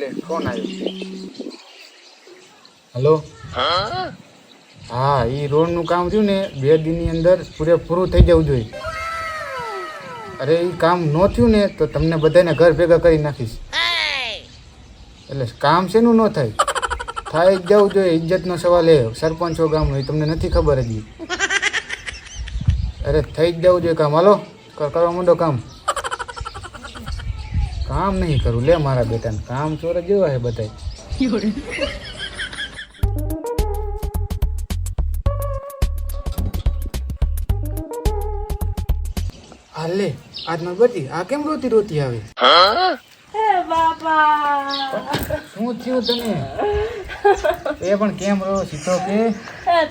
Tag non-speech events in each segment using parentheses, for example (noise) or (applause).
લે ફોન આવ્યો. હલો હા? એ રોડનું કામ થયું ને બે દિનની અંદર પૂરેપૂરું થઈ જવું જોઈએ. અરે એ કામ ન થયું ને તો તમને બધાને ઘર ભેગા કરી નાખીશ. એટલે કામ શેનું ન થાય? થાય જ જવું જોઈએ ઇજ્જતનો સવાલ એ. સરપંચો ગામનો એ તમને નથી ખબર હજી અરે થઈ જ જવું જોઈએ કામ. હાલો કરવા માંડો કામ. કામ નહીં કરું. લે મારા બેટાને કામ ચોર જેવા હે બધા હા લે આજમાં બધી. આ કેમ રોતી રોતી આવે? હે બાપા. શું થયું તને? એ પણ કેમ રો સીધો કે?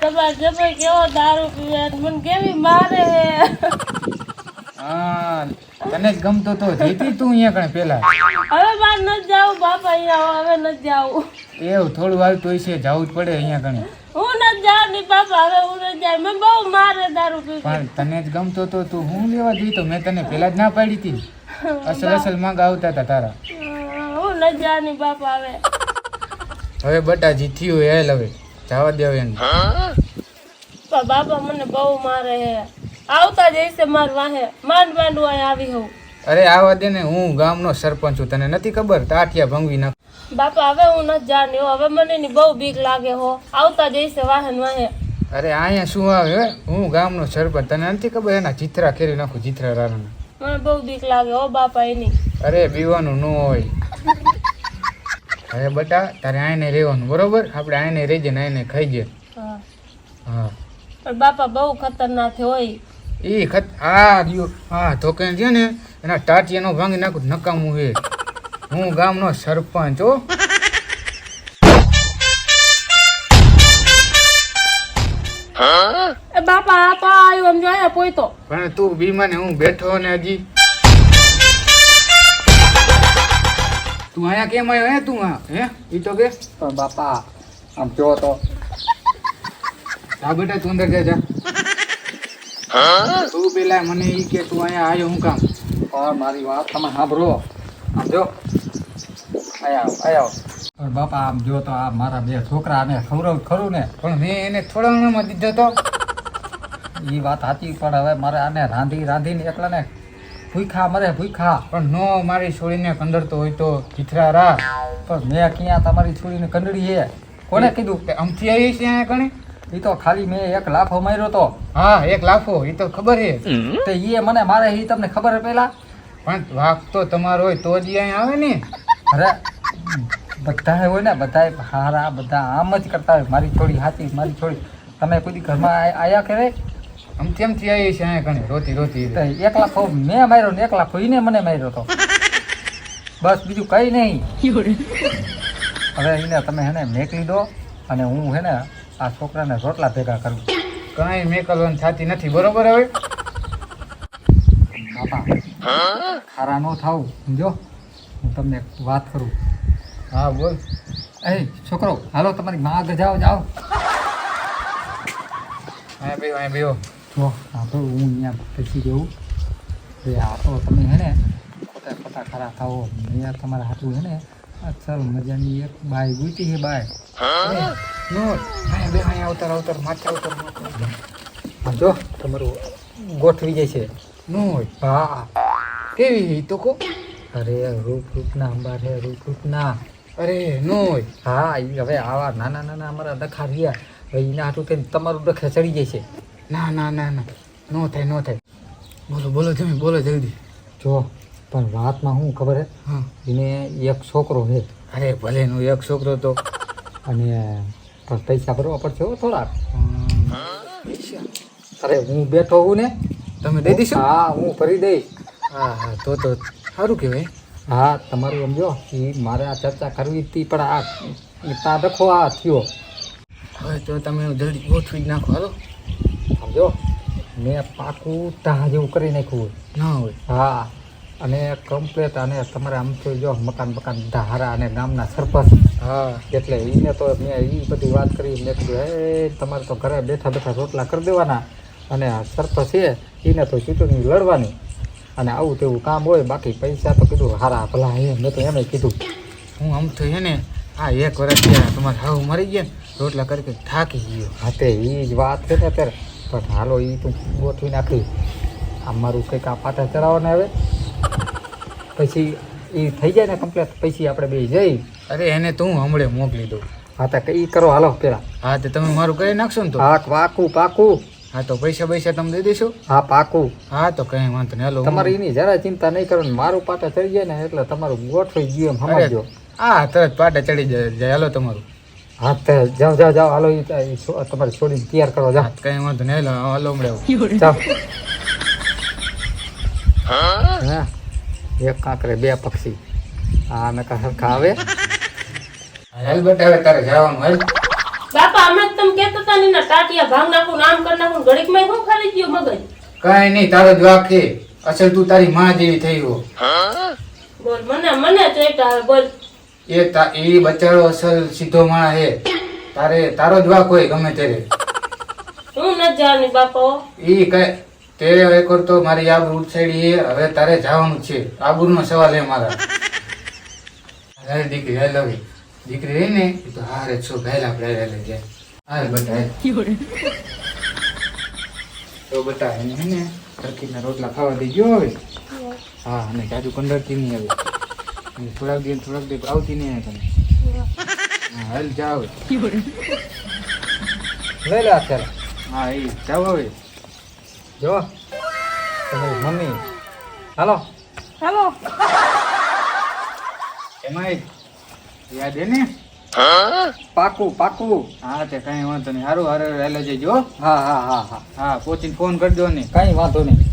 તમારા જમાઈ કેવો દારૂ પીવે મને કેવી મારે? હા. તને જ ગમતો તો જીતી તું અહીંયા કણે પેલા. હવે બાર નથી જાવ બાપા અહીંયા હવે નથી જાવ. એવું થોડું આવતું હોય છે જવું જ પડે અહીંયા કણે. હું નથી જાઉં ની બાપા હવે હું નથી જાય મેં બહુ મારે દારૂ પીવે. પણ તને જ ગમતો તો તું હું લેવા જોઈ તો? મેં તને પેલા જ ના પાડી હતી. અસલ અસલ માંગ આવતા હતા તારા. હું નથી જાઉં ની બાપા હવે. હવે બટા હોય હાલ હવે. જવા દેવ એને. બાપા મને બહુ મારે હે આવતા જઈશે માર વાહે. માંડ માંડ હું આવી હોઉં. અરે આવા દે ને હું ગામનો સરપંચ છું તને નથી ખબર? તાઠિયા ભંગવી નાખ. બાપા હવે હું નથી જાણ્યો. હવે મને એની બહુ બીક લાગે હો. આવતા જઈશે વાહન વાહે અરે અહીંયા શું આવે? હે? ગામનો સરપંચ. તને નથી ખબર એના ચિત્રા ખેરી નાખું ચિત્રા રારાના? મને બહુ બીક લાગે હો બાપા એની. અરે પીવાનું ન હોય. અરે બટા તારે આને રહેવાનું બરોબર? આપણે આને રહી જઈએ ને આને ખાઈજે હા. હા. પણ બાપા બહુ ખતરનાક હોય. એ ખત આ રહ્યો હા ધોકે છે ને એના ટાટિયાનો ભાંગી નાખું નકામું હે. હું ગામનો સરપંચ હો. એ બાપા આ તો આવ્યો એમ જોઈએ પોઈતો પણ તું બીમાને હું બેઠો ને હજી. તું અહીંયા કેમ આવ્યો હે તું આ હે? ઈ તો કે? પણ બાપા આમ જો તો? હા બેટા તું અંદર જા જા. તું પેલા મને એ કે તું અહીંયા આવ્યો હું કામ? પણ મારી વાત તમે સાંભળો. આમ જો. આયા આયા બાપા, આમ જો તો આ મારા બે છોકરા ને ખવડાવ ખરું ને, પણ મેં એને થોડા દીધો તો. એ વાત સાચી, પણ હવે મારે આને રાંધી, રાંધીને એકલાને ભૂખા મરે ભૂખા પણ નો મારી છોડીને કંડરતો હોય તો ચિત્રા રા પણ મેં ક્યાં તમારી છોરીને કંડળી છે કોને કીધું કે અમથી આવી છે અહીંયા કણે એ તો ખાલી મેં એક લાફો માર્યો તો. હા એક લાફો એ તો ખબર છે તે એ મને મારે એ તમને ખબર હે પેલા? પણ વાક તો તમારો હોય તો જ અહીંયા આવે ને. અરે બધા હોય ને બધા હારા બધા આમ જ કરતા હોય. મારી છોડી હાથી મારી છોડી તમે કોઈ ઘરમાં આયા કરે આમ અમથી આવી છે અહીંયા કણે? રોતી રોતી. એક લાખો મેં માર્યો ને એક લાખો એને મને માર્યો તો. બસ બીજું કઈ નહીં. હવે એને તમે હેને મેકલી દો અને હું હેને આ છોકરાને રોટલા ભેગા કરું કઈ મેકલવાની થતી નથી બરોબર હવે? બાપા ખારા ન થાવું સમજો? હું તમને એક વાત કરું. હા બોલ. એ છોકરો હાલો તમારી માં આગળ જાઓ જાઓ. અહીંયા ભાઈ અહીંયા બેહો. જો આપણો હું અહીંયા બેસી જવું એ આ તો તમે હે ને ખોટા ખોટા ખરા થાવો અહીંયા તમારા હાથું હે ને અચ્છા મજાની એક બાય ગૂતી છે બાય નો અહીંયા બેહો અહીંયા અવતાર અવતાર માથે અવતાર આમ જો તમારું ગોઠવી જાય છે. નો હા કેવી તો કો? અરે રૂપ રૂપના અંબાર હે રૂપ રૂપના. અરે નો હોય હા હવે આવા નાના નાના અમારા ડખા રહ્યા. હવે એના હાટું થઈને તમારું ડખે ચડી જાય છે. ના ના ના ના. નો થાય નો થાય. બોલો બોલો તમે બોલો જલ્દી. જો પણ વાતમાં શું ખબર હે? હા. એને એક છોકરો છે. અરે ભલે નો એક છોકરો તો. અને પણ પૈસા ભરવા પડશે હો થોડાક. અરે હું બેઠો હું ને? તમે દઈ દઈશ? હા? હું ભરી દઈશ. હા હા તો તો સારું કહેવાય. હા તમારું સમજો એ મારે આ ચર્ચા કરવી હતી પણ આ તા દખો આ થયો. હવે તો તમે જલ્દી ગોઠવી જ નાખો હાલો. સમજો? મેં પાકું તા જેવું કરી નાખ્યું ના હોય. હા અને કમ્પ્લેટ અને તમારે આમ થયું જો મકાન મકાન ધારા અને ગામના સરપંચ હા, એટલે એને તો મેં એ બધી વાત કરી, મેં કીધું, હે, તમારે તો ઘરે બેઠા બેઠા રોટલા કરી દેવાના. અને આ છે એને તો ચૂંટણી લડવાની. અને આવું તેવું કામ હોય, બાકી પૈસા તો કીધું, હારા ભલા એ મેં તો એમ કીધું, હું આમ તો એને આ એક વર્ષ થયા, તમારે હાવ મરી ગયા ને, રોટલા કરી કરી થાકી ગયો. હા, તે એ જ વાત છે ને અત્યારે. પણ હાલો એ તું ગોઠવી નાખી. આ મારું કંઈક આ પાટા ચડાવવાને આવે પછી એ થઈ જાય ને કમ્પ્લેટ પછી આપણે બે જઈ. અરે એને તો હું હમણે મોકલી દઉં. હા તો એ કરો હાલો પેલા. હા તો તમે મારું કરી નાખશો ને તો? હા પાકું પાકું. હા તો પૈસા પૈસા તમે દઈ દેશો? હા પાકું. હા તો કઈ વાંધો નહીં. હાલો તમારે એની જરા ચિંતા નહીં કરો મારું પાટા ચડી જાય ને એટલે તમારું ગોઠવી ગયું એમ સમજો હા તરત પાટા ચડી જાય જાય. હાલો તમારું. હા તો જાઓ જાઓ જાઓ હાલો તમારે છોડીને તૈયાર કરો જાઓ. કઈ વાંધો નહીં. હાલો હાલો હમણાં જાઓ. (laughs) હા. એક કાંકરે બે પક્ષી. હા મેં કહા સરખા આવે હાલ બેટા હવે તારે જવાનું હાલ. બાપા અમે જ તમે કહેતા હતા ને ટાટિયા ભાંગ નાખું નામ કરી નાખું ઘડીકમાં શું ખાલી ગયો મગજ? કઈ નહીં તારો જ વાક છે. અસલ તું તારી માં જેવી થઈ હો બોલ મને મને ચોઈટા બોલ. એ તા એ બચારો અસલ સીધો માણા હે તારે તારો જ વાક હોય ગમે ત્યારે. હું નથી જવાની બાપા ઈ કઈ તે એકર તો મારી આબરૂ ઉછેડી હવે તારે જવાનું છે. આબરૂનો સવાલ એ મારા. અરે દીકરી હાલ હવે દીકરી રહી ને એ તો હારે છો આપણે હારે લઈ જાય. હાલ બટા. તો બટા એને હે ને ટર્કીના રોટલા ખાવા દઈ ગયો હવે હા અને જાજુ કંડરતી નહીં હવે થોડાક દિવસ થોડાક દિવસ આવતી નહીં તમે હા હાલ જાઓ. લઈ લે અત્યારે. હા એ જાઓ હવે. જો. તમારી મમ્મી. હાલો. હાલો. એમાં યાદ હે ને? પાકું પાકું. હા તે કઈ વાંધો નહીં. સારું હારે હાલે જજો હા હા હા હા. હા પહોંચીને ફોન કરજો ને. કઈ વાંધો નહીં.